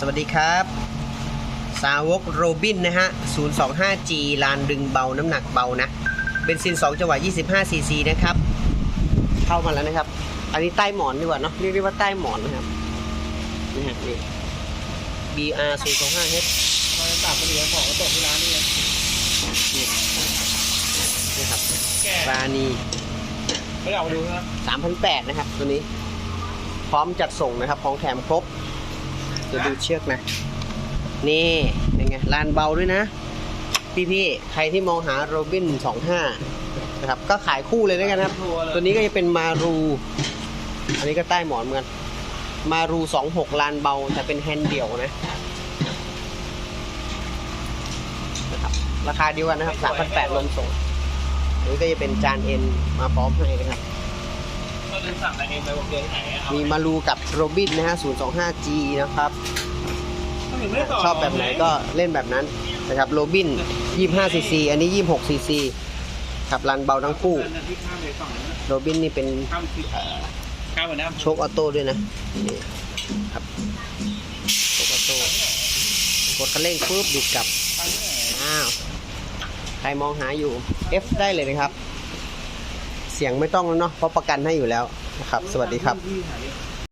สวัสดีครับ สาวกโรบินนะฮะ 025G ลานดึงเบาน้ำหนักเบานะเบนซิน 2 จังหวะ 25 ซีซีนะครับ เข้ามาแล้วนะครับ อันนี้ใต้หมอนดีกว่าเนาะเรียกได้ว่าใต้หมอนนะครับนี่ฮะนี่ BR 025H เราจะตัดไปเหลือของก็ตกที่ร้านนี่ไงนี่นี่ครับแก่ปราณีไม่ได้เอามาดูนะ3,800นะครับตัวนี้ พร้อมจัดส่งนะครับ ของแถมครบ จะดูเชือกนะ นี่เป็นไงลานเบาด้วยนะ พี่ๆ ใครที่มองหาโรบิน 25 นะครับ ก็ขายคู่เลยด้วยกันครับ ตัวนี้ก็จะเป็นมารู อันนี้ก็ใต้หมอนเหมือนกันมารู 26 ลานเบาแต่เป็นแฮนด์เดี่ยวนะนะครับ ราคาเดียวกันนะครับ3,800ลมส่งอันนี้ก็จะเป็นจานเอ็นมาพร้อมให้นะครับ ก็ลืมสั่งอะไรเองไปบอกเจอที่ไหนเอามีมารูกับโรบินนะฮะ 025G นะครับถ้าถึงไม่ได้ต่ชอบแบบไหนก็เล่นแบบนั้นนะครับโรบิน 25cc อันนี้ 26cc ขับรันเบาทั้งคู่อันนั้นที่ข้ามไปฝั่งนั้นนะโรบินนี่เป็นข้ามที่ข้ามไปนะโชคออโต้ด้วยนะนี่ครับโชคออโต้กดคันเร่งปุ๊บบิดกลับ ข้ามที่ไหน อ้าว ใครมองหาอยู่ F ได้เลยนะครับ เสียงไม่ต้องแล้วเนาะเพราะประกันให้อยู่แล้วนะครับ สวัสดีครับ